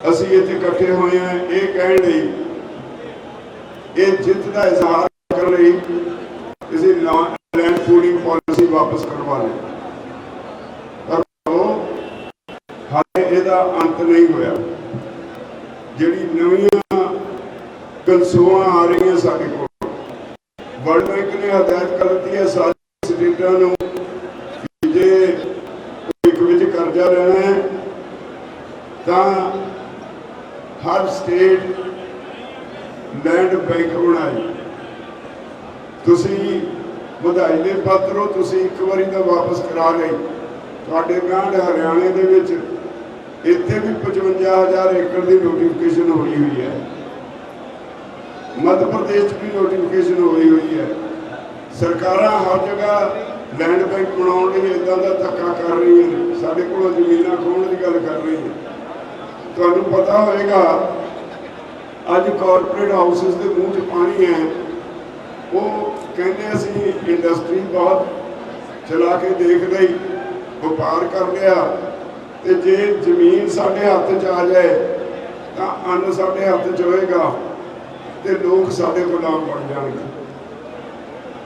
ਅਸੀਂ ਇੱਥੇ ਇਕੱਠੇ ਹੋਏ ਹਾਂ। ਇਹ ਕਹਿਣ ਲਈ, ਇਹ ਜਿੱਤ ਦਾ ਇਜ਼ਹਾਰ ਕਰਨ ਲਈ ਕਿਸੇ ਲੈਂਡ ਪੂਲਿੰਗ ਪਾਲਿਸੀ ਵਾਪਸ ਕਰਵਾ ਲਈ ਪਰ ਉਹ ਹਾਲੇ ਇਹਦਾ ਅੰਤ ਨਹੀਂ ਹੋਇਆ। ਜਿਹੜੀ ਨਵੀਆਂ ਕਨਸੂਆਂ ਆ ਰਹੀਆਂ ਸਾਡੇ ਕੋਲ, ਵਰਲਡ ਬੈਂਕ ਨੇ ਹਦਾਇਤ ਕਰ ਦਿੱਤੀ ਹੈ ਸਾਰੇ ਸਟੇਟਾਂ ਨੂੰ ਕਿ ਜੇ ਇੱਕ ਵਿੱਚ ਕਰਜ਼ਾ ਲੈਣਾ ਹੈ, ਤਾਂ ਹਰ ਸਟੇਟ ਲੈਂਡ ਬੈਂਕ ਬਣਾਏ ਤੁਸੀਂ ਵਧਾਈ ਦੇ ਪਾਤਰ ਹੋ ਤੁਸੀਂ ਇੱਕ ਵਾਰੀ ਤਾਂ ਵਾਪਸ ਕਰਾ ਲਈ। ਤੁਹਾਡੇ ਗਾਂਢ ਹਰਿਆਣੇ ਦੇ ਵਿੱਚ ਇੱਥੇ ਵੀ 55000 ਏਕੜ ਦੀ ਨੋਟੀਫਿਕੇਸ਼ਨ ਹੋਈ ਹੋਈ ਹੈ। ਮੱਧ ਪ੍ਰਦੇਸ਼ ਵੀ ਨੋਟੀਫਿਕੇਸ਼ਨ ਹੋਈ ਹੋਈ ਹੈ। ਸਰਕਾਰਾਂ ਹਰ ਜਗ੍ਹਾ ਲੈਂਡ ਬੈਂਕ ਬਣਾਉਣ ਲਈ ਇਦਾਂ ਦਾ ਧੱਕਾ ਕਰ ਰਹੀਆਂ ਨੇ। ਸਾਡੇ ਕੋਲੋਂ ਜ਼ਮੀਨਾਂ ਖੋਹਣ ਦੀ ਗੱਲ ਕਰ ਰਹੀਆਂ ਤੁਹਾਨੂੰ ਪਤਾ ਹੋਵੇਗਾ ਅੱਜ ਕਾਰਪੋਰੇਟ ਹਾਊਸਸ ਦੇ ਮੂੰਹ 'ਚ ਪਾਣੀ ਹੈ। ਉਹ ਕਹਿੰਦੇ ਅਸੀਂ ਇੰਡਸਟਰੀ ਬਹੁਤ ਚਲਾ ਕੇ ਦੇਖ ਲਈ, ਵਪਾਰ ਕਰ ਲਿਆ, ਤੇ ਜੇ ਜ਼ਮੀਨ ਸਾਡੇ ਹੱਥ 'ਚ ਆ ਜਾਏ, ਤਾਂ ਅੰਨ ਸਾਡੇ ਹੱਥ 'ਚ ਹੋਏਗਾ, ਤੇ ਲੋਕ ਸਾਡੇ ਗੁਲਾਮ ਬਣ ਜਾਣਗੇ।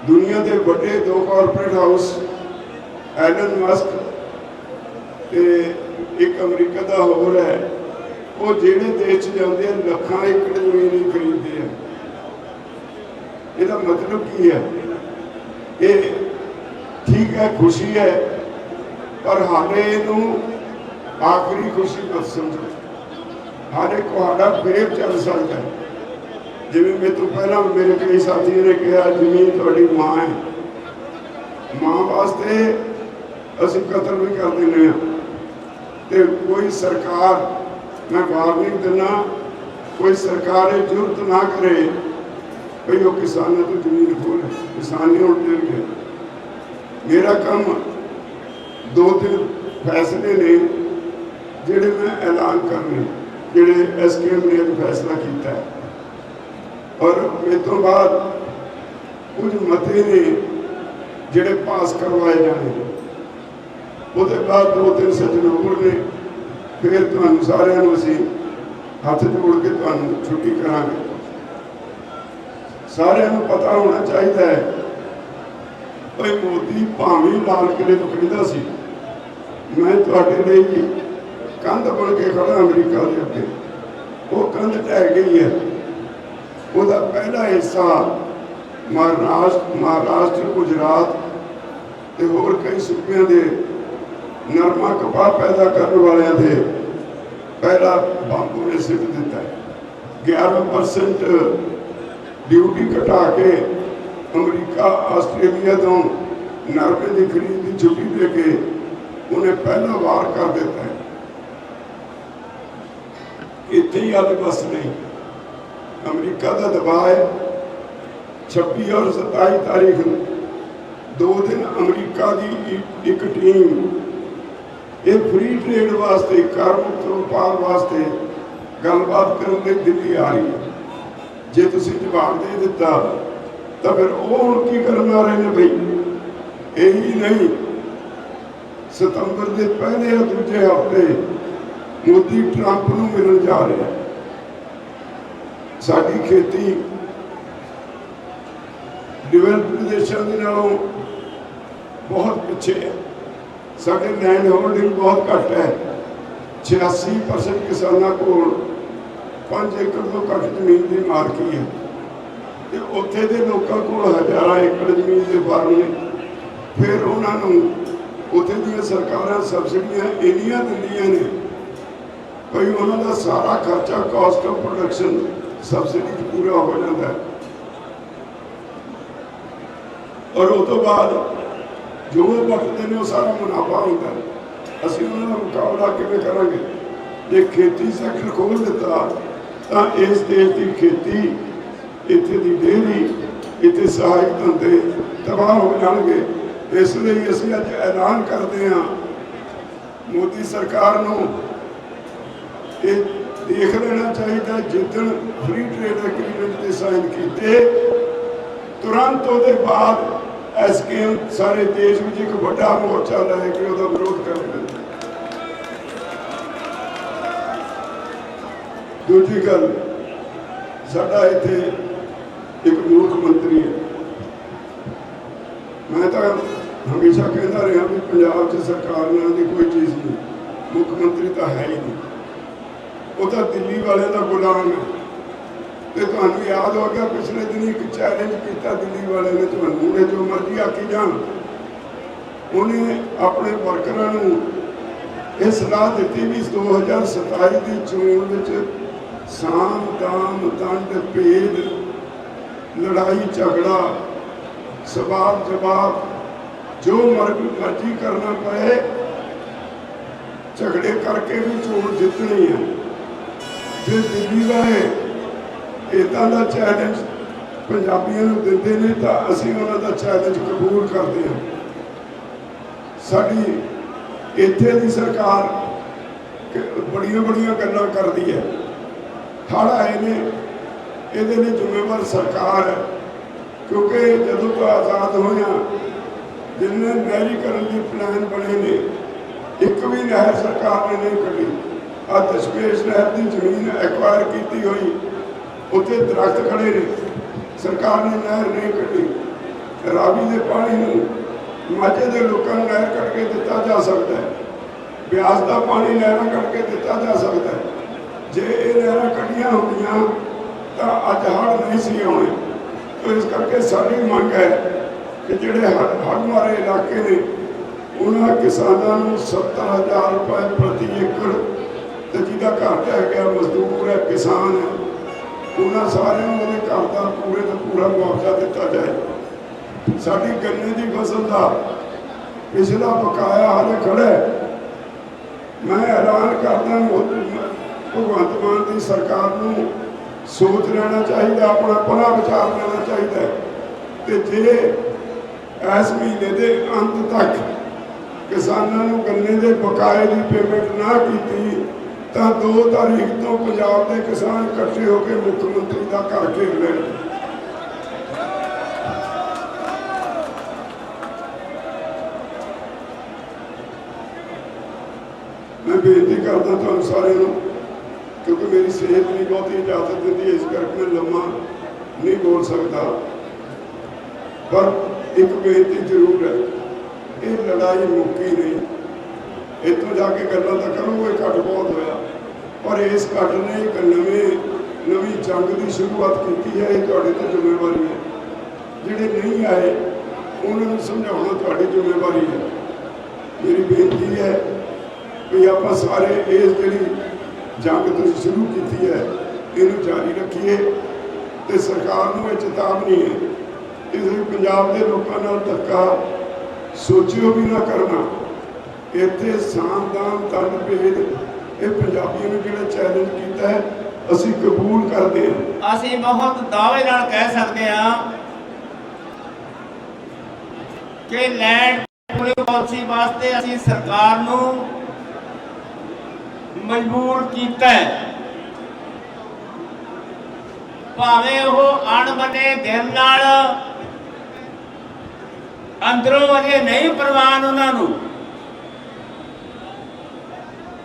ਦੁਨੀਆ ਦੇ ਵੱਡੇ ਦੋ ਕਾਰਪੋਰੇਟ ਹਾਊਸ ਐਲਨ ਮਸਕ ਤੇ ਇੱਕ ਅਮਰੀਕਾ ਦਾ ਹੋਰ ਹੈ। ਉਹ ਜਿਹੜੇ ਦੇਸ਼ 'ਚ ਜਾਂਦੇ ਆ, ਲੱਖਾਂ ਏਕੜ ਜ਼ਮੀਨ ਹੀ ਖਰੀਦਦੇ ਆ। ਇਹਦਾ ਮਤਲਬ ਕੀ ਹੈ? ਇਹ ਠੀਕ ਹੈ, ਖੁਸ਼ੀ ਹੈ, ਪਰ ਹਾਲੇ ਇਹਨੂੰ ਆਖਰੀ ਖੁਸ਼ੀ ਮਤ ਸਮਝੋ। ਹਾਲੇ ਤੁਹਾਡਾ ਫੇਰ ਚੱਲ ਸਕਦਾ ਜਿਵੇਂ ਮੇਰੇ ਤੋਂ ਪਹਿਲਾਂ ਮੇਰੇ ਕਈ ਸਾਥੀਆਂ ਨੇ ਕਿਹਾ, ਜ਼ਮੀਨ ਤੁਹਾਡੀ ਮਾਂ ਹੈ। ਮਾਂ ਵਾਸਤੇ ਅਸੀਂ ਕਤਲ ਵੀ ਕਰ ਦਿੰਦੇ ਹਾਂ। ਤੇ ਕੋਈ ਸਰਕਾਰ ਮੈਂ ਵਾਰਨਿੰਗ ਦਿੰਦਾ ਕੋਈ ਸਰਕਾਰ ਇਹ ਜ਼ਰੂਰਤ ਨਾ ਕਰੇ ਭਈ ਉਹ ਕਿਸਾਨਾਂ ਤੋਂ ਜ਼ਮੀਨ ਖੋਲ ਕਿਸਾਨ ਨਹੀਂ ਉੱਠ ਮੇਰਾ ਕੰਮ ਦੋ ਤਿੰਨ ਫੈਸਲੇ ਨੇ, ਜਿਹੜੇ ਮੈਂ ਐਲਾਨ ਕਰਨੇ ਜਿਹੜੇ ਐਸਕੇਐਮ ਨੇ ਅੱਜ ਫੈਸਲਾ ਕੀਤਾ ਹੈ। ਔਰ ਇਹ ਤੋਂ ਬਾਅਦ ਕੁਝ ਮਤੇ ਨੇ ਜਿਹੜੇ ਪਾਸ ਕਰਵਾਏ ਜਾਣੇ ਉਹਦੇ ਬਾਅਦ ਦੋ ਤਿੰਨ ਸੱਜਣ ਹੋਰ ਨੇ। ਫਿਰ ਤੁਹਾਨੂੰ ਸਾਰਿਆਂ ਨੂੰ ਅਸੀਂ ਹੱਥ ਜੋੜ ਕੇ ਤੁਹਾਨੂੰ ਛੁੱਟੀ ਕਰਾਂਗੇ। ਸਾਰਿਆਂ ਨੂੰ ਪਤਾ ਹੋਣਾ ਚਾਹੀਦਾ ਹੈ ਭਈ ਮੋਦੀ ਭਾਵੇਂ ਲਾਲ ਕਿਲੇ ਤੋਂ ਖੜੀਦਾ ਸੀ। ਮੈਂ ਤੁਹਾਡੇ ਲਈ ਕੰਧ ਬਣ ਕੇ ਖੜਾ ਅਮਰੀਕਾ ਦੇ ਅੱਗੇ। ਉਹ ਕੰਧ ਢਹਿ ਗਈ ਹੈ। ਉਹਦਾ ਪਹਿਲਾ ਹਿੱਸਾ ਮਹਾਰਾਸ਼ਟਰ ਮਹਾਰਾਸ਼ਟਰ, ਗੁਜਰਾਤ ਤੇ ਹੋਰ ਕਈ ਸੂਬਿਆਂ ਦੇ ਨਰਮਾ ਕਪਾਹ ਪੈਦਾ ਕਰਨ ਵਾਲਿਆਂ ਦੇ ਪਹਿਲਾ ਬਾਂਬੂ ਨੇ ਸਿੱਟ ਦਿੱਤਾ ਹੈ। 11% ਡਿਊਟੀ ਘਟਾ ਕੇ ਅਮਰੀਕਾ, ਆਸਟ੍ਰੇਲੀਆ ਤੋਂ ਨਰਮੇ ਦੀ ਖਰੀਦ ਦੀ ਛੁੱਟੀ ਦੇ ਕੇ ਉਹਨੇ ਪਹਿਲਾ ਵਾਰ ਕਰ ਦਿੱਤਾ ਇੱਥੇ ਹੀ ਅੱਜ ਬਸ ਨਹੀਂ। ਅਮਰੀਕਾ ਦਾ ਦਬਾਅ ਹੈ। 26 ਔਰ 27 ਤਾਰੀਖ ਨੂੰ ਦੋ ਦਿਨ ਅਮਰੀਕਾ ਦੀ ਇੱਕ ਟੀਮ ਇਹ ਫ੍ਰੀ ਟ੍ਰੇਡ ਵਾਸਤੇ ਕਰ ਵਪਾਰ ਵਾਸਤੇ ਗੱਲਬਾਤ ਕਰਨ ਲਈ ਦਿੱਲੀ ਆ ਰਹੀ ਹੈ। ਜੇ ਤੁਸੀਂ ਜਵਾਬ ਦੇ ਦਿੱਤਾ, ਤਾਂ ਫਿਰ ਉਹ ਹੁਣ ਕੀ ਕਰਨ ਆ ਰਹੇ ਨੇ ਬਈ? ਇਹੀ ਨਹੀਂ। ਸਤੰਬਰ ਦੇ ਪਹਿਲੇ ਜਾਂ ਦੂਜੇ ਹਫ਼ਤੇ ਮੋਦੀ ਟਰੰਪ ਨੂੰ ਮਿਲਣ ਜਾ ਰਿਹਾ ਸਾਡੀ ਖੇਤੀ ਡਿਵੈਲਪਡ ਦੇਸ਼ਾਂ ਦੇ ਨਾਲੋਂ ਬਹੁਤ ਪਿੱਛੇ ਹੈ। ਸਾਡੇ ਲੈਂਡ ਹੋਲਡਿੰਗ ਬਹੁਤ ਘੱਟ ਹੈ। 86% ਕਿਸਾਨਾਂ ਕੋਲ 5 ਏਕੜ ਤੋਂ ਘੱਟ ਜ਼ਮੀਨ ਦੀ ਮਾਲਕੀ ਹੈ। ਤੇ ਉੱਥੇ ਦੇ ਲੋਕਾਂ ਕੋਲ ਹਜ਼ਾਰਾਂ ਏਕੜ ਜ਼ਮੀਨ ਦੇ ਫਾਰਮ ਨੇ। ਫਿਰ ਉਹਨਾਂ ਨੂੰ ਉੱਥੇ ਦੀਆਂ ਸਰਕਾਰਾਂ ਸਬਸਿਡੀਆਂ ਇੰਨੀਆਂ ਦਿੰਦੀਆਂ ਨੇ ਭਈ ਉਹਨਾਂ ਦਾ ਸਾਰਾ ਖਰਚਾ ਕਾਸਟ ਆਫ ਪ੍ਰੋਡਕਸ਼ਨ ਸਬਸਿਡੀ 'ਚ ਪੂਰਾ ਹੋ ਜਾਂਦਾ ਹੈ। ਔਰ ਉਹ ਤੋਂ ਬਾਅਦ ਜੋ ਵਰਤਦੇ ਨੇ ਉਹ ਸਾਰਾ ਮੁਨਾਫਾ ਹੁੰਦਾ ਅਸੀਂ ਉਹਨਾਂ ਦਾ ਮੁਕਾਬਲਾ ਕਿਵੇਂ ਕਰਾਂਗੇ? ਜੇ ਖੇਤੀ ਸੈਕਟਰ ਖੋਲ ਦਿੱਤਾ, ਤਾਂ ਇਸ ਦੇਸ਼ ਦੀ ਖੇਤੀ ਇੱਥੇ ਦੀ ਡੇਰੀ ਇੱਥੇ ਸਹਾਇਕ ਧੰਦੇ ਤਬਾਹ ਹੋ ਜਾਣਗੇ। ਇਸ ਲਈ ਅਸੀਂ ਅੱਜ ਐਲਾਨ ਕਰਦੇ ਹਾਂ, ਮੋਦੀ ਸਰਕਾਰ ਨੂੰ ਇਹ ਦੇਖ ਲੈਣਾ ਚਾਹੀਦਾ ਜਿੱਦਣ ਫ੍ਰੀ ਟ੍ਰੇਡ ਐਗਰੀਮੈਂਟ ਤੇ ਸਾਈਨ ਕੀਤੇ, ਤੁਰੰਤ ਉਹਦੇ ਬਾਅਦ ਐਸਕੇਐਮ ਸਾਰੇ ਦੇਸ਼ ਵਿੱਚ ਇੱਕ ਵੱਡਾ ਮੋਰਚਾ ਲੈ ਕੇ ਉਹਦਾ ਵਿਰੋਧ ਕਰਨ ਦੂਜੀ ਗੱਲ, ਸਾਡਾ ਇੱਥੇ ਇੱਕ ਮੁੱਖ ਮੰਤਰੀ ਹੈ। ਮੈਂ ਤਾਂ ਹਮੇਸ਼ਾ ਕਹਿੰਦਾ ਰਿਹਾ ਵੀ ਪੰਜਾਬ 'ਚ ਸਰਕਾਰ ਨਾਲ ਦੀ ਕੋਈ ਚੀਜ਼ ਨਹੀਂ, ਮੁੱਖ ਮੰਤਰੀ ਤਾਂ ਹੈ ਹੀ ਨਹੀਂ। ਉਹ ਤਾਂ ਦਿੱਲੀ ਵਾਲਿਆਂ ਦਾ ਗੁਲਾਮ ਹੈ। ਤੇ ਤੁਹਾਨੂੰ ਯਾਦ ਹੋਗਾ ਪਿਛਲੇ ਦਿਨੀ ਇੱਕ ਚੈਲੰਜ ਕੀਤਾ ਦਿੱਲੀ ਵਾਲੇ ਨੇ ਤੁਹਾਨੂੰ ਨੇ ਜੋ ਮਰਜ਼ੀ ਆਖੀ ਜਾਣ। ਉਹਨੇ ਆਪਣੇ ਵਰਕਰਾਂ ਨੂੰ ਇਹ ਸਲਾਹ ਦਿੱਤੀ ਵੀ 2027 ਦੀ ਚੋਣ ਵਿੱਚ ਸਾਮ, ਦਾਮ, ਦੰਡ, ਭੇਦ, ਲੜਾਈ, ਝਗੜਾ, ਸਵਾਲ ਜਵਾਬ, ਜੋ ਮਰਗ ਮਰਜ਼ੀ ਕਰਨਾ ਪਏ, ਝਗੜੇ ਕਰਕੇ ਵੀ ਚੋਣ ਜਿੱਤਣੀ ਹੈ। ਜੇ ਦਿੱਲੀ ਵਾਲੇ ਇਦਾਂ ਦਾ ਚੈਲੰਜ ਪੰਜਾਬੀਆਂ ਨੂੰ ਦਿੰਦੇ ਨੇ ਤਾਂ ਅਸੀਂ ਉਹਨਾਂ ਦਾ ਚੈਲੰਜ ਕਬੂਲ ਕਰਦੇ ਹਾਂ। ਸਾਡੀ ਇੱਥੇ ਦੀ ਸਰਕਾਰ ਬੜੀਆਂ ਬੜੀਆਂ ਗੱਲਾਂ ਕਰਦੀ ਹੈ। ਹੜ੍ਹ ਆਏ ਨੇ, ਇਹਦੇ ਲਈ ਜ਼ਿੰਮੇਵਾਰ ਸਰਕਾਰ ਹੈ। ਕਿਉਂਕਿ ਜਦੋਂ ਤੋਂ ਆਜ਼ਾਦ ਹੋਇਆ ਜਿੰਨੇ ਨਹਿਰੀਕਰਨ ਦੇ ਪਲਾਨ ਬਣੇ ਨੇ, ਇੱਕ ਵੀ ਨਹਿਰ ਸਰਕਾਰ ਨੇ ਨਹੀਂ ਕੱਢੀ। ਆ ਦਸ਼ਮੇਸ਼ ਨਹਿਰ ਦੀ ਜ਼ਮੀਨ ਐਕਵਾਇਰ ਕੀਤੀ ਹੋਈ। ਉੱਥੇ ਦਰਖਤ ਖੜੇ ਨੇ। ਸਰਕਾਰ ਨੇ ਨਹਿਰ ਨਹੀਂ ਕੱਢੀ। ਰਾਵੀ ਦੇ ਪਾਣੀ ਨੂੰ ਮਾਝੇ ਦੇ ਲੋਕਾਂ ਨੂੰ ਨਹਿਰ ਕੱਢ ਕੇ ਦਿੱਤਾ ਜਾ ਸਕਦਾ ਹੈ। ਬਿਆਸ ਦਾ ਪਾਣੀ ਨਹਿਰਾਂ ਕੱਢ ਕੇ ਦਿੱਤਾ ਜਾ ਸਕਦਾ ਹੈ। ਜੇ ਇਹ ਨਹਿਰਾਂ ਕੱਢੀਆਂ ਹੁੰਦੀਆਂ, ਤਾਂ ਅੱਜ ਹੜ੍ਹ ਨਹੀਂ ਸੀ ਆਉਣੇ। ਤੋ ਇਸ ਕਰਕੇ ਸਾਡੀ ਮੰਗ ਹੈ ਕਿ ਜਿਹੜੇ ਹੜ ਮਾਰੇ ਇਲਾਕੇ ਨੇ, ਉਹਨਾਂ ਕਿਸਾਨਾਂ ਨੂੰ 70000 ਰੁਪਏ ਪ੍ਰਤੀ ਏਕੜ ਤੇ ਜਿਹਦਾ ਘਰ ਢਹਿ ਗਿਆ ਮਜ਼ਦੂਰ ਹੈ, ਕਿਸਾਨ ਹੈ। ਉਹਨਾਂ ਸਾਰਿਆਂ ਨੂੰ ਉਹਦੇ ਘਰ ਦਾ ਪੂਰੇ ਦਾ ਪੂਰਾ ਮੁਆਵਜ਼ਾ ਦਿੱਤਾ ਜਾਏ। ਸਾਡੀ ਗੰਨੇ ਦੀ ਫਸਲ ਦਾ ਪਿਛਲਾ ਬਕਾਇਆ ਹਾਲੇ ਖੜਾ ਮੈਂ ਐਲਾਨ ਕਰਦਾ ਭਗਵੰਤ ਮਾਨ ਦੀ ਸਰਕਾਰ ਨੂੰ ਸੋਚ ਲੈਣਾ ਚਾਹੀਦਾ, ਆਪਣਾ ਪੁਨः ਵਿਚਾਰ ਲੈਣਾ ਚਾਹੀਦਾ ਹੈ। ਤੇ ਜੇ ਇਸ ਮਹੀਨੇ ਦੇ ਅੰਤ ਤੱਕ ਕਿਸਾਨਾਂ ਨੂੰ ਗੰਨੇ ਦੇ ਬਕਾਏ ਦੀ ਪੇਮੈਂਟ ਨਾ ਕੀਤੀ ਤਾਂ 2 ਤਾਰੀਖ ਤੋਂ ਪੰਜਾਬ ਦੇ ਕਿਸਾਨ ਇਕੱਠੇ ਹੋ ਕੇ ਮੁੱਖ ਮੰਤਰੀ ਦਾ ਘਰ ਘੇਰ ਲੈਣ। ਮੈਂ ਬੇਨਤੀ ਕਰਦਾ ਤੁਹਾਨੂੰ ਸਾਰਿਆਂ ਨੂੰ, ਕਿਉਂਕਿ ਮੇਰੀ ਸਿਹਤ ਨਹੀਂ ਬਹੁਤੀ ਇਜਾਜ਼ਤ ਦਿੰਦੀ ਇਸ ਕਰਕੇ ਮੈਂ ਲੰਮਾ ਨਹੀਂ ਬੋਲ ਸਕਦਾ। ਪਰ ਇੱਕ ਬੇਨਤੀ ਜ਼ਰੂਰ ਹੈ, ਇਹ ਲੜਾਈ ਮੁੱਕੀ ਨਹੀਂ। ਇੱਥੋਂ ਜਾ ਕੇ ਗੱਲਾਂ ਤਾਂ ਕਰੂਗੇ ਇਹ ਘੱਟ ਬਹੁਤ ਹੋਇਆ। ਪਰ ਇਸ ਘੱਟ ਨੇ ਇੱਕ ਨਵੇਂ, ਨਵੀਂ ਜੰਗ ਦੀ ਸ਼ੁਰੂਆਤ ਕੀਤੀ ਹੈ, ਇਹ ਤੁਹਾਡੇ ਤੇ ਜ਼ਿੰਮੇਵਾਰੀ ਹੈ। ਜਿਹੜੇ ਨਹੀਂ ਆਏ, ਉਹਨਾਂ ਨੂੰ ਸਮਝਾਉਣਾ ਤੁਹਾਡੀ ਜ਼ਿੰਮੇਵਾਰੀ ਹੈ। ਮੇਰੀ ਬੇਨਤੀ ਹੈ ਵੀ ਆਪਾਂ ਸਾਰੇ ਇਸ ਜਿਹੜੀ ਜੰਗ ਤੁਸੀਂ ਸ਼ੁਰੂ ਕੀਤੀ ਹੈ, ਇਹਨੂੰ ਜਾਰੀ ਰੱਖੀਏ ਤੇ ਸਰਕਾਰ ਨੂੰ ਇਹ ਚੇਤਾਵਨੀ ਹੈ। ਇਸ ਤੁਸੀਂ ਪੰਜਾਬ ਦੇ ਲੋਕਾਂ ਨਾਲ ਧੱਕਾ ਸੋਚਿਓ ਵੀ ਨਾ ਕਰਨਾ। ਇੱਥੇ ਸਾਮਦਾਨ ਤਨ ਭੇਦ ਇਹ ਪੰਜਾਬੀਆਂ ਨੂੰ ਜਿਹੜਾ ਚੈਲੰਜ ਕੀਤਾ ਹੈ, ਅਸੀਂ ਕਬੂਲ ਕਰਦੇ ਹਾਂ। ਅਸੀਂ ਬਹੁਤ ਦਾਅਵੇ ਨਾਲ ਕਹਿ ਸਕਦੇ ਹਾਂ ਕਿ ਲੈਂਡ ਪਾਲਿਸੀ ਵਾਸਤੇ ਅਸੀਂ ਸਰਕਾਰ ਨੂੰ ਮਜਬੂਰ ਕੀਤਾ ਹੈ। ਭਾਵੇਂ ਉਹ ਅਣਬਣੇ ਦਿਲ ਨਾਲ, ਅੰਦਰੋਂ ਅਜੇ ਨਹੀਂ ਪ੍ਰਵਾਨ ਉਹਨਾਂ ਨੂੰ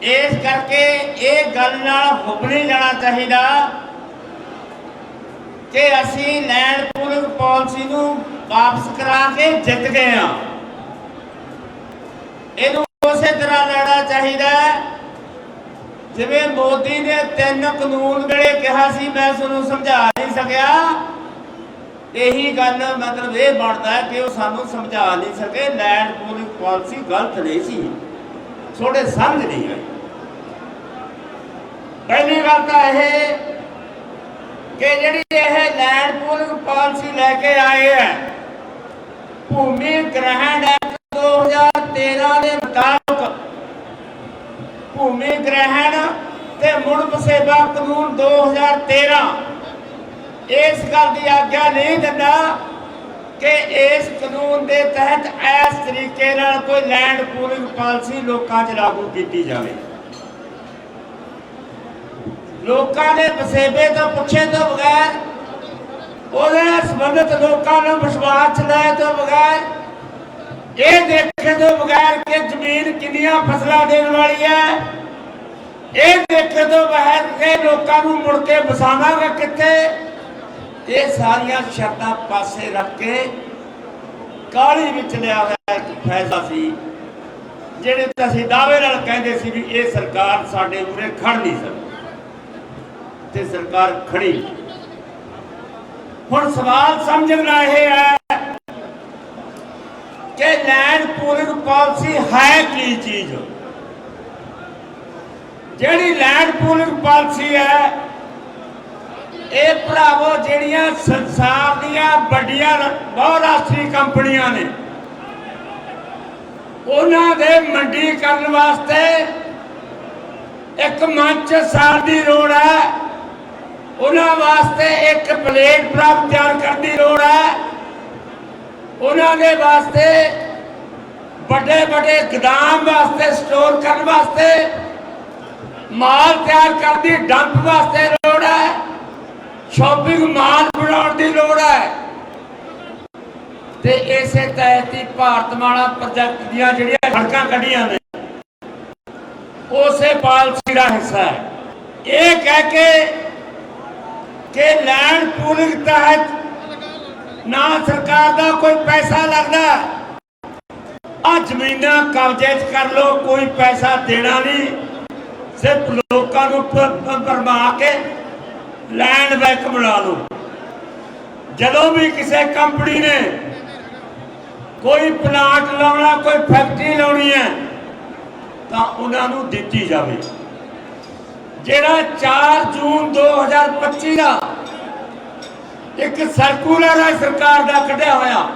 ਇਸ ਕਰਕੇ ਇਹ ਗੱਲ ਨਾਲ ਹੁਬ ਨਹੀਂ ਲੈਣਾ ਚਾਹੀਦਾ ਕਿ ਅਸੀਂ ਲੈਂਡ ਪੂਲਿੰਗ ਪਾਲਿਸੀ ਨੂੰ ਵਾਪਸ ਕਰਾ ਕੇ ਜਿੱਤ ਗਏ ਆ ਇਹਨੂੰ ਉਸੇ ਤਰ੍ਹਾਂ ਲੈਣਾ ਚਾਹੀਦਾ ਜਿਵੇਂ ਮੋਦੀ ਨੇ ਤਿੰਨ ਕਾਨੂੰਨ ਵੇਲੇ ਕਿਹਾ ਸੀ, ਮੈਂ ਤੁਹਾਨੂੰ ਸਮਝਾ ਨਹੀਂ ਸਕਿਆ। ਇਹੀ ਗੱਲ ਮਤਲਬ ਇਹ ਬਣਦਾ ਕਿ ਉਹ ਸਾਨੂੰ ਸਮਝਾ ਨਹੀਂ ਸਕੇ ਲੈਂਡ ਪੂਲਿੰਗ ਪਾਲਿਸੀ ਗਲਤ ਨਹੀਂ ਸੀ। ਥੋੜੇ ਸਮਝ ਨਹੀਂ ਆਈ। ਪਹਿਲੀ ਗੱਲ ਤਾਂ ਇਹ ਕਿ ਜਿਹੜੀ ਇਹ ਲੈਂਡ ਪੂਲਿੰਗ ਪਾਲਿਸੀ ਲੈ ਕੇ ਆਏ ਹੈ ਭੂਮੀ ਗ੍ਰਹਿਣ ਐਕਟ 2013 ਦੇ ਮੁਤਾਬਕ, ਭੂਮੀ ਗ੍ਰਹਿਣ ਤੇ ਮੁੜ ਵਸੇਬਾ ਕਾਨੂੰਨ 2013 ਇਸ ਗੱਲ ਦੀ ਆਗਿਆ ਨਹੀਂ ਦਿੰਦਾ ਕਿ ਇਸ ਕਾਨੂੰਨ ਦੇ ਤਹਿਤ ਇਸ ਤਰੀਕੇ ਨਾਲ ਕੋਈ ਲੈਂਡ ਪੂਲਿੰਗ ਪਾਲਿਸੀ ਲੋਕਾਂ 'ਚ ਲਾਗੂ ਕੀਤੀ ਜਾਵੇ। ਲੋਕਾਂ ਦੇ ਵਸੇਬੇ ਤੋਂ ਪੁੱਛੇ ਤੋਂ ਬਗੈਰ, ਉਹਦੇ ਨਾਲ ਸੰਬੰਧਿਤ ਲੋਕਾਂ ਨੂੰ ਵਿਸ਼ਵਾਸ ਲੈ ਤੋਂ ਬਗੈਰ, ਇਹ ਦੇਖੇ ਤੋਂ ਬਗੈਰ ਕਿ ਜ਼ਮੀਨ ਕਿੰਨੀਆਂ ਫਸਲਾਂ ਦੇਣ ਵਾਲੀ ਹੈ। ਇਹ ਦੇਖੇ ਤੋਂ ਬਗੈਰ ਕੇ ਲੋਕਾਂ ਨੂੰ ਮੁੜ ਕੇ ਵਸਾਵਾਂਗੇ ਕਿੱਥੇ? ਇਹ ਸਾਰੀਆਂ ਸ਼ਰਤਾਂ ਪਾਸੇ ਰੱਖ ਕੇ ਕਾਲੀ ਵਿੱਚ ਲਿਆ ਹੋਇਆ ਇੱਕ ਫੈਸਲਾ ਸੀ, ਜਿਹੜੇ ਤਾਂ ਅਸੀਂ ਦਾਅਵੇ ਨਾਲ ਕਹਿੰਦੇ ਸੀ ਵੀ ਇਹ ਸਰਕਾਰ ਸਾਡੇ ਮੂਰੇ ਖੜ ਨਹੀਂ ਸਕਦੀ ਤੇ ਸਰਕਾਰ ਖੜੀ ਹੁਣ ਸਵਾਲ ਸਮਝਣਾ ਇਹ ਹੈ ਕਿ ਲੈਂਡ ਪੂਲਿੰਗ ਪਾਲਿਸੀ ਹੈ ਕੀ ਚੀਜ਼? ਜਿਹੜੀ ਲੈਂਡ ਪੂਲਿੰਗ ਪਾਲਿਸੀ ਹੈ ਇਹ ਭਰਾਵੋ, ਜਿਹੜੀਆਂ ਸੰਸਾਰ ਦੀਆਂ ਵੱਡੀਆਂ ਬਹੁਰਾਸ਼ਟਰੀ ਕੰਪਨੀਆਂ ਨੇ, ਉਹਨਾਂ ਦੇ ਮੰਡੀਕਰਨ ਵਾਸਤੇ ਇੱਕ ਮੰਚ ਸਾਰ ਦੀ ਲੋੜ ਹੈ। ਉਹਨਾਂ ਵਾਸਤੇ ਇੱਕ ਪਲੇਟਫਾਰਮ ਤਿਆਰ ਕਰਨ ਦੀ ਲੋੜ ਹੈ। ਉਹਨਾਂ ਦੇ ਵਾਸਤੇ ਵੱਡੇ ਵੱਡੇ ਗਦਾਮ ਵਾਸਤੇ, ਸਟੋਰ ਕਰਨ ਵਾਸਤੇ, ਮਾਲ ਤਿਆਰ ਕਰਨ ਦੀ ਡੰਪ ਵਾਸਤੇ ਸ਼ਾਪਿੰਗ ਮਾਲ ਬਣਾਉਣ ਦੀ ਲੋੜ ਹੈ। ਤੇ ਇਸੇ ਤਹਿਤ ਹੀ ਭਾਰਤਮਾਲਾ ਪ੍ਰੋਜੈਕਟ ਦੀਆਂ ਜਿਹੜੀਆਂ ਸੜਕਾਂ ਕੱਢੀਆਂ ਨੇ, ਉਸੇ ਪਾਲਿਸੀ ਦਾ ਹਿੱਸਾ ਹੈ। ਇਹ ਕਹਿ ਕੇ ਕਿ ਲੈਂਡ ਪੂਲਿੰਗ ਤਹਿਤ ਨਾ ਸਰਕਾਰ ਦਾ ਕੋਈ ਪੈਸਾ ਲੱਗਦਾ। ਆ ਜ਼ਮੀਨਾਂ ਕਬਜ਼ੇ 'ਚ ਕਰ ਲੋ ਕੋਈ ਪੈਸਾ ਦੇਣਾ ਨਹੀਂ। ਸਿਰਫ ਲੋਕਾਂ ਨੂੰ ਭ- ਭਰਮਾ ਕੇ ਲੈਂਡ ਬੈਕ ਬਣਾ ਲਓ। ਜਦੋਂ ਵੀ ਕਿਸੇ ਕੰਪਨੀ ਨੇ ਕੋਈ ਪਲਾਂਟ ਲਾਉਣਾ, ਕੋਈ ਫੈਕਟਰੀ ਲਾਉਣੀ ਹੈ, ਤਾਂ ਉਹਨਾਂ ਨੂੰ ਦਿੱਤੀ ਜਾਵੇ। ਜਿਹੜਾ 4 ਜੂਨ 2025 ਦਾ ਇੱਕ ਸਰਕੂਲਰ ਹੈ, ਸਰਕਾਰ ਦਾ ਕੱਢਿਆ ਹੋਇਆ।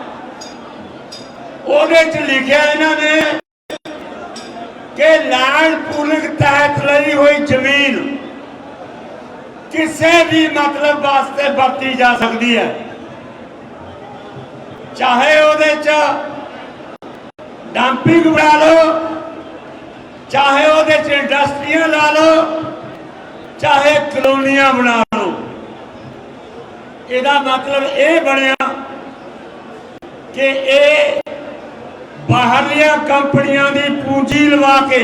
ਉਹਦੇ ਚ ਲਿਖਿਆ ਇਹਨਾਂ ਨੇ ਕਿ ਲੈਂਡ ਪੂਲਿੰਗ ਤਹਿਤ ਲਈ ਹੋਈ ਜ਼ਮੀਨ ਕਿਸੇ ਵੀ ਮਤਲਬ ਵਾਸਤੇ ਵਰਤੀ ਜਾ ਸਕਦੀ ਹੈ। ਚਾਹੇ ਉਹਦੇ ਚ ਡੰਪਿੰਗ ਬਣਾ ਲਓ, ਚਾਹੇ ਉਹਦੇ ਚ ਇੰਡਸਟਰੀਆਂ ਲਾ ਲਓ, ਚਾਹੇ ਕਲੋਨੀਆਂ ਬਣਾ ਲਓ। ਇਹਦਾ ਮਤਲਬ ਇਹ ਬਣਿਆ ਕਿ ਇਹ ਬਾਹਰਲੀਆਂ ਕੰਪਨੀਆਂ ਦੀ ਪੂੰਜੀ ਲਵਾ ਕੇ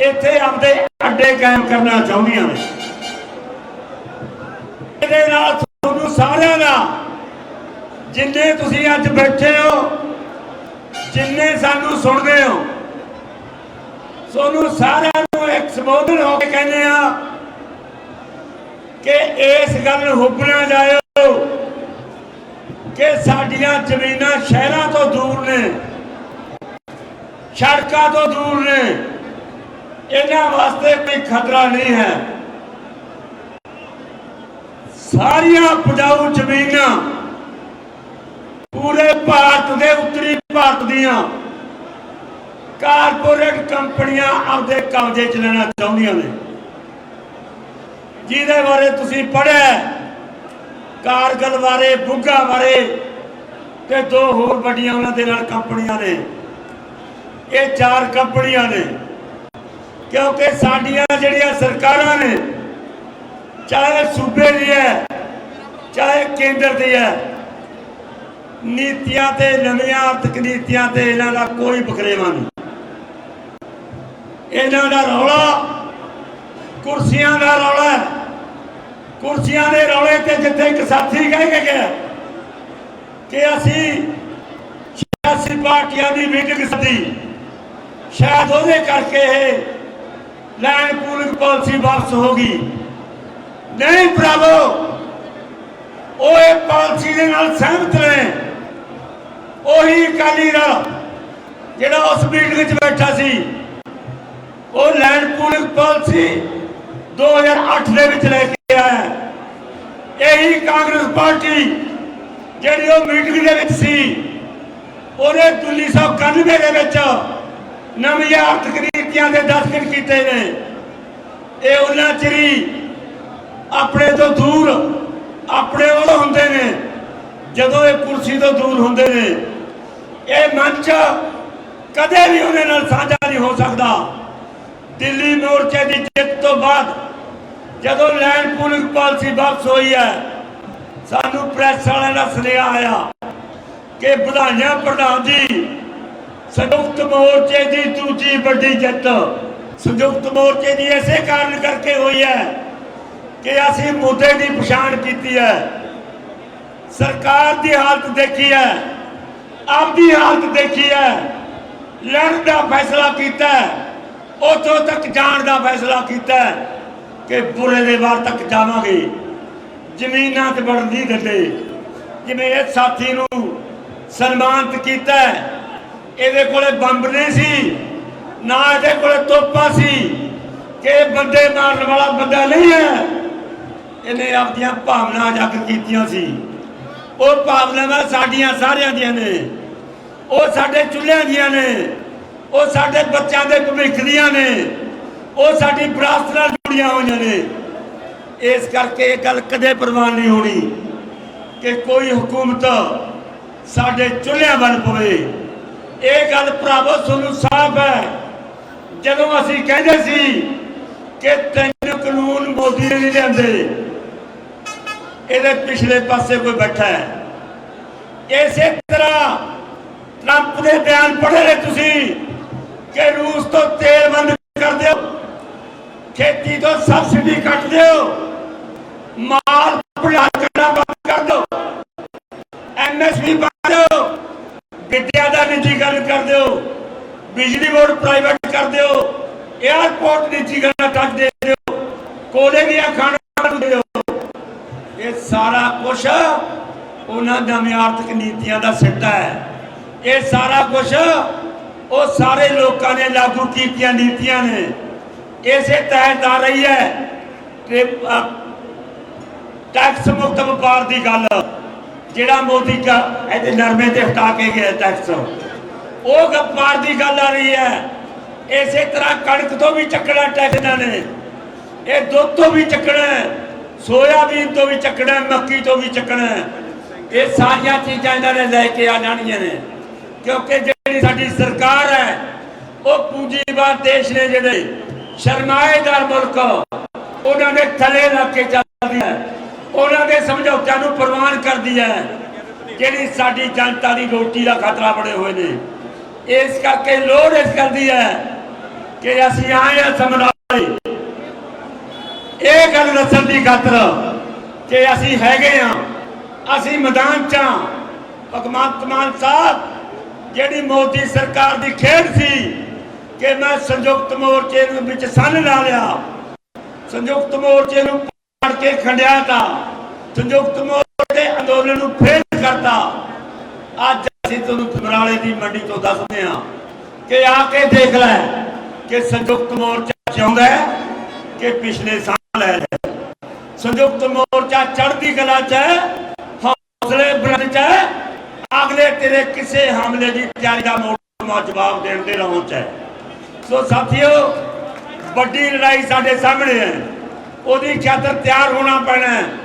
ਇੱਥੇ ਆਪਦੇ ਅੱਡੇ ਕਾਇਮ ਕਰਨਾ ਚਾਹੁੰਦੀਆਂ ਨੇ। ਇਹਦੇ ਨਾਲ ਤੁਹਾਨੂੰ ਸਾਰਿਆਂ ਦਾ, ਜਿੰਨੇ ਤੁਸੀਂ ਅੱਜ ਬੈਠੇ ਹੋ, ਜਿੰਨੇ ਸਾਨੂੰ ਸੁਣਦੇ ਹੋ, ਤੁਹਾਨੂੰ ਸਾਰਿਆਂ ਨੂੰ ਇੱਕ ਸੰਬੋਧਨ ਹੋ ਕੇ ਕਹਿੰਦੇ ਆ ਕਿ ਇਸ ਗੱਲ ਨੂੰ ਹੁਬਣਾ ਜਾਇਓ ਕਿ ਸਾਡੀਆਂ ਜ਼ਮੀਨਾਂ ਸ਼ਹਿਰਾਂ ਤੋਂ ਦੂਰ ਨੇ, ਸੜਕਾਂ ਤੋਂ ਦੂਰ ਨੇ, ਇਹਨਾਂ ਵਾਸਤੇ ਕੋਈ ਖਤਰਾ ਨਹੀਂ ਹੈ। ਸਾਰੀਆਂ ਉਪਜਾਊ ਜ਼ਮੀਨਾਂ ਪੂਰੇ ਭਾਰਤ ਦੇ ਉੱਤਰੀ ਭਾਰਤ ਦੀਆਂ ਕਾਰਪੋਰੇਟ ਕੰਪਨੀਆਂ ਆਪਦੇ ਕਬਜ਼ੇ 'ਚ ਲੈਣਾ ਚਾਹੁੰਦੀਆਂ ਨੇ। ਜਿਹਦੇ ਬਾਰੇ ਤੁਸੀਂ ਪੜ੍ਹਿਆ ਕਾਰਗਲ ਬਾਰੇ, ਬੁੱਗਾ ਬਾਰੇ ਤੇ ਦੋ ਹੋਰ ਵੱਡੀਆਂ ਉਹਨਾਂ ਦੇ ਨਾਲ ਕੰਪਨੀਆਂ ਨੇ। ਇਹ ਚਾਰ ਕੰਪਨੀਆਂ ਨੇ, ਕਿਉਂਕਿ ਸਾਡੀਆਂ ਜਿਹੜੀਆਂ ਸਰਕਾਰਾਂ ਨੇ ਚਾਹੇ ਸੂਬੇ ਦੀ ਹੈ, ਚਾਹੇ ਕੇਂਦਰ ਦੀ ਹੈ, ਨੀਤੀਆਂ ਤੇ ਨਵੀਆਂ ਆਰਥਿਕ ਨੀਤੀਆਂ ਤੇ ਇਹਨਾਂ ਦਾ ਕੋਈ ਬਖਰੇਵਾ ਨਹੀਂ। ਇਹਨਾਂ ਦਾ ਰੌਲਾ ਕੁਰਸੀਆਂ ਦਾ ਰੌਲਾ ਕੁਰਸੀਆਂ ਦੇ ਰੌਲੇ ਤੇ ਜਿੱਥੇ ਇੱਕ ਸਾਥੀ ਕਹਿ ਕੇ ਗਿਆ ਕਿ ਅਸੀਂ ਸਿਆਸੀ ਪਾਰਟੀਆਂ ਦੀ ਮੀਟਿੰਗ ਸੱਦੀ ਸ਼ਾਇਦ ਉਹਦੇ ਕਰਕੇ ਇਹ ਲੈਂਡ ਪੂਲਿੰਗ ਪਾਲਿਸੀ ਵਾਪਸ ਹੋ ਗਈ। ਨਹੀਂ ਭਰਾਵੋ, ਉਹ ਇਹ ਪਾਲਿਸੀ ਦੇ ਨਾਲ ਸਹਿਮਤ ਨੇ। ਉਹੀ ਅਕਾਲੀ ਦਲ ਜਿਹੜਾ ਉਸ ਮੀਟਿੰਗ ਵਿੱਚ ਬੈਠਾ ਸੀ, ਉਹ ਲੈਂਡ ਪੂਲਿੰਗ ਪਾਲਿਸੀ 2008 ਦੇ ਵਿੱਚ ਲੈ ਕੇ ਆਇਆ ਇਹੀ ਕਾਂਗਰਸ ਪਾਰਟੀ ਜਿਹੜੀ ਉਹ ਮੀਟਿੰਗ ਦੇ ਵਿੱਚ ਸੀ, ਉਹਨੇ 1991 ਦੇ ਵਿੱਚ ਨਵੀਆਂ ਆਰਥਿਕ ਨੀਤੀਆਂ ਦੇ ਦਸਤਖਤ ਕੀਤੇ ਨੇ। ਇਹ ਉਹਨਾਂ ਚਿਰੀ ਆਪਣੇ ਤੋਂ ਦੂਰ, ਆਪਣੇ ਉਹ ਹੁੰਦੇ ਨੇ। ਜਦੋਂ ਇਹ ਕੁਰਸੀ ਤੋਂ ਦੂਰ ਹੁੰਦੇ ਨੇ, ਇਹ ਮੰਚ ਕਦੇ ਵੀ ਉਹਦੇ ਨਾਲ ਸਾਂਝਾ ਨਹੀਂ ਹੋ ਸਕਦਾ। ਦਿੱਲੀ ਮੋਰਚੇ ਦੀ ਜਿੱਤ ਤੋਂ ਬਾਅਦ, ਜਦੋਂ ਲੈਂਡ ਪੂਲਿੰਗ ਪਾਲਿਸੀ ਵਾਪਸ ਹੋਈ ਹੈ, ਸਾਨੂੰ ਪ੍ਰੈਸ ਵਾਲਿਆਂ ਦਾ ਸੁਨੇਹਾ ਆਇਆ ਕਿ ਵਧਾਈਆਂ ਪ੍ਰਧਾਨ ਜੀ, ਸੰਯੁਕਤ ਮੋਰਚੇ ਦੀ ਦੂਜੀ ਵੱਡੀ ਜਿੱਤ। ਸੰਯੁਕਤ ਮੋਰਚੇ ਦੀ ਇਸੇ ਕਾਰਨ ਕਰਕੇ ਹੋਈ ਹੈ ਕਿ ਅਸੀਂ ਮੁੱਦੇ ਦੀ ਪਛਾਣ ਕੀਤੀ ਹੈ। ਸਰਕਾਰ ਦੀ ਹਾਲਤ ਦੇਖੀ ਹੈ। ਆਪਦੀ ਹਾਲਤ ਦੇਖੀ ਹੈ। ਲੜਨ ਦਾ ਫੈਸਲਾ ਕੀਤਾ ਹੈ। ਉੱਥੋਂ ਤੱਕ ਜਾਣ ਦਾ ਫੈਸਲਾ ਕੀਤਾ ਕਿ ਬੁਰੇ ਦੇ ਵਾਰ ਤੱਕ ਜਾਵਾਂਗੇ। ਜ਼ਮੀਨਾਂ ਤੇ ਵੜਨ ਨਹੀਂ ਦਿੰਦੇ। ਜਿਵੇਂ ਇਹ ਸਾਥੀ ਨੂੰ ਸਨਮਾਨਿਤ ਕੀਤਾ ਇਹਦੇ ਕੋਲੇ ਬੰਬ ਨਹੀਂ ਸੀ, ਨਾ ਇਹਦੇ ਕੋਲੇ ਤੋਪਾ ਸੀ ਕਿ ਬੰਦੇ ਮਾਰਨ ਵਾਲਾ ਬੰਦਾ ਨਹੀਂ ਹੈ। ਇਹਨੇ ਆਪਣੀਆਂ ਭਾਵਨਾ ਜਾਗਰ ਕੀਤੀਆਂ ਸੀ। ਉਹ ਭਾਵਨਾਵਾਂ ਸਾਡੀਆਂ ਸਾਰਿਆਂ ਦੀਆਂ ਨੇ। ਉਹ ਸਾਡੇ ਚੁੱਲ੍ਹਿਆਂ ਦੀਆਂ ਨੇ। ਉਹ ਸਾਡੇ ਬੱਚਿਆਂ ਦੇ ਭਵਿੱਖ ਦੀਆਂ ਨੇ। ਉਹ ਸਾਡੀ ਵਿਰਾਸਤ ਨਾਲ ਜੁੜੀਆਂ ਹੋਈਆਂ ਨੇ। ਇਸ ਕਰਕੇ ਇਹ ਗੱਲ ਕਦੇ ਪ੍ਰਵਾਨ ਨਹੀਂ ਹੋਣੀ ਕਿ ਕੋਈ ਹਕੂਮਤ ਸਾਡੇ ਚੁੱਲ੍ਹਿਆਂ ਵੱਲ ਪਵੇ। ਇਹ ਗੱਲ ਭਰਾਵੋ ਤੁਹਾਨੂੰ ਸਾਫ਼ ਹੈ। ਜਦੋਂ ਅਸੀਂ ਕਹਿੰਦੇ ਸੀ ਕਿ ਤਿੰਨ ਕਾਨੂੰਨ ਮੋਦੀ ਨੇ ਨਹੀਂ ਲਿਆਂਦੇ ਇਹਦੇ ਪਿਛਲੇ ਪਾਸੇ ਕੋਈ ਬੈਠਾ ਹੈ। ਇਸੇ ਤਰ੍ਹਾਂ ਟਰੰਪ ਦੇ ਬਿਆਨ ਪੜ੍ਹੇ ਨੇ ਤੁਸੀਂ ਕਿ ਰੂਸ ਤੋਂ ਤੇਲ ਬੰਦ ਕਰ ਦਿਓ ਖੇਤੀ ਤੋਂ ਸਬਸਿਡੀ ਕੱਟ ਦਿਓ ਮਾਲ ਪੜਾ ਬੰਦ ਕਰ ਦਿਓ ਐਮਐਸਪੀ ਬੰਦ ਦਿਓ ਵਿਦਿਆ ਦਾ ਨਿੱਜੀਕਰਨ ਕਰ ਦਿਓ ਬਿਜਲੀ ਬੋਰਡ ਪ੍ਰਾਈਵੇਟ ਕਰ ਦਿਓ 에어ਪੋਰਟ ਨਿੱਜੀਕਰਨ ਕੱਟ ਦੇ ਦਿਓ ਕੋਲੇ ਦੀਆਂ ਖਾਣਾਂ ਨੂੰ ਦਿਓ ਇਹ ਸਾਰਾ ਕੁਝ ਉਹਨਾਂ ਨਵੀਂ ਆਰਥਿਕ ਨੀਤੀਆਂ ਦਾ ਸਿੱਟਾ ਹੈ। ਇਹ ਸਾਰਾ ਕੁਝ ਉਹ ਸਾਰੇ ਲੋਕਾਂ ਨੇ ਲਾਗੂ ਕੀਤੀਆਂ ਨੀਤੀਆਂ ਨੇ। ਇਸੇ ਤਹਿਤ ਆ ਰਹੀ ਹੈ ਕਿ ਟੈਕਸ ਮੁਕਤ ਵਪਾਰ ਦੀ ਗੱਲ। ਜਿਹੜਾ ਮੋਦੀ ਕਾ ਇਹਦੇ ਨਰਮੇ ਤੇ ਹਟਾ ਕੇ ਗਿਆ ਟੈਕਸ ਉਹ ਵਪਾਰ ਦੀ ਗੱਲ ਆ ਰਹੀ ਹੈ। ਇਸੇ ਤਰ੍ਹਾਂ ਕਣਕ ਤੋਂ ਵੀ ਚੱਕਣਾ ਟੈਕਸ ਇਹਨਾਂ ਨੇ। ਇਹ ਦੁੱਧ ਤੋਂ ਵੀ ਚੱਕਣਾ ਸੋਇਆਬੀਨ ਤੋਂ ਵੀ ਚੱਕਣਾ, ਮੱਕੀ ਤੋਂ ਵੀ ਚੱਕਣਾ। ਇਹ ਸਾਰੀਆਂ ਚੀਜ਼ਾਂ ਇਹਨਾਂ ਨੇ ਲੈ ਕੇ ਆ ਜਾਣੀਆਂ ਨੇ। ਕਿਉਂਕਿ ਜਿਹੜੀ ਸਾਡੀ ਸਰਕਾਰ ਹੈ, ਉਹ ਪੂੰਜੀਵਾਦ ਦੇਸ਼ ਨੇ ਜਿਹੜੇ ਸ਼ਰਮਾਏਦਾਰ ਮੁਲਕ, ਉਹਨਾਂ ਦੇ ਥੱਲੇ ਲੱਗ ਕੇ ਚੱਲਦੀ ਹੈ। ਉਹਨਾਂ ਦੇ ਸਮਝੌਤਿਆਂ ਨੂੰ ਪ੍ਰਵਾਨ ਕਰਦੀ ਹੈ। ਜਿਹੜੀ ਸਾਡੀ ਜਨਤਾ ਦੀ ਰੋਟੀ ਦਾ ਖਤਰਾ ਬਣੇ ਹੋਏ ਨੇ। ਇਸ ਕਰਕੇ ਲੋੜ ਇਸ ਕਰਦੀ ਹੈ ਕਿ ਅਸੀਂ ਆਏ ਹਾਂ ਸਮਰਾਲੇ ਇਹ ਗੱਲ ਦੱਸਣ ਦੀ ਖਾਤਰ ਕਿ ਅਸੀਂ ਹੈਗੇ ਆ, ਅਸੀਂ ਮੈਦਾਨ ਚ ਹਾਂ ਭਗਵੰਤ ਮਾਨ ਸਾਹਿਬ, ਜਿਹੜੀ ਮੋਦੀ ਸਰਕਾਰ ਦੀ ਖੇਡ ਸੀ ਕਿ ਮੈਂ ਸੰਯੁਕਤ ਮੋਰਚੇ ਨੂੰ ਵਿੱਚ ਸੰਨ ਲਾ ਲਿਆ। ਸੰਯੁਕਤ ਮੋਰਚੇ ਨੂੰ ਪਾੜ ਕੇ ਖੰਡਿਆ ਤਾ। ਸੰਯੁਕਤ ਮੋਰਚੇ ਅੰਦੋਲਨ ਨੂੰ ਫੇਲ ਕਰਤਾ। ਅੱਜ ਅਸੀਂ ਤੁਹਾਨੂੰ ਸਮਰਾਲੇ ਦੀ ਮੰਡੀ ਤੋਂ ਦੱਸਦੇ ਹਾਂ ਕਿ ਆ ਕੇ ਦੇਖ ਲੈ ਕਿ ਸੰਯੁਕਤ ਮੋਰਚਾ ਚਾਹੁੰਦਾ ਕਿ ਪਿਛਲੇ ਸਾਲ ਲੈ ਲੈ। ਸੰਯੁਕਤ ਮੋਰਚਾ ਚੜ੍ਹਦੀ ਕਲਾ ਚ ਹੈ, ਹੌਸਲੇ ਬੁਲੰਦ ਚ ਹੈ। ਅਗਲੇ ਤੇਰੇ ਕਿਸੇ ਹਮਲੇ ਦੀ ਤਿਆਰੀ ਦਾ ਮੋੜਮਾ ਜਵਾਬ ਦੇਣ ਦੇ ਰਹੁੰ ਚ ਹੈ। ਸੋ ਸਾਥੀਓ, ਵੱਡੀ ਲੜਾਈ ਸਾਡੇ ਸਾਹਮਣੇ ਹੈ। ਉਹਦੀ ਖਾਤਰ ਤਿਆਰ ਹੋਣਾ ਪੈਣਾ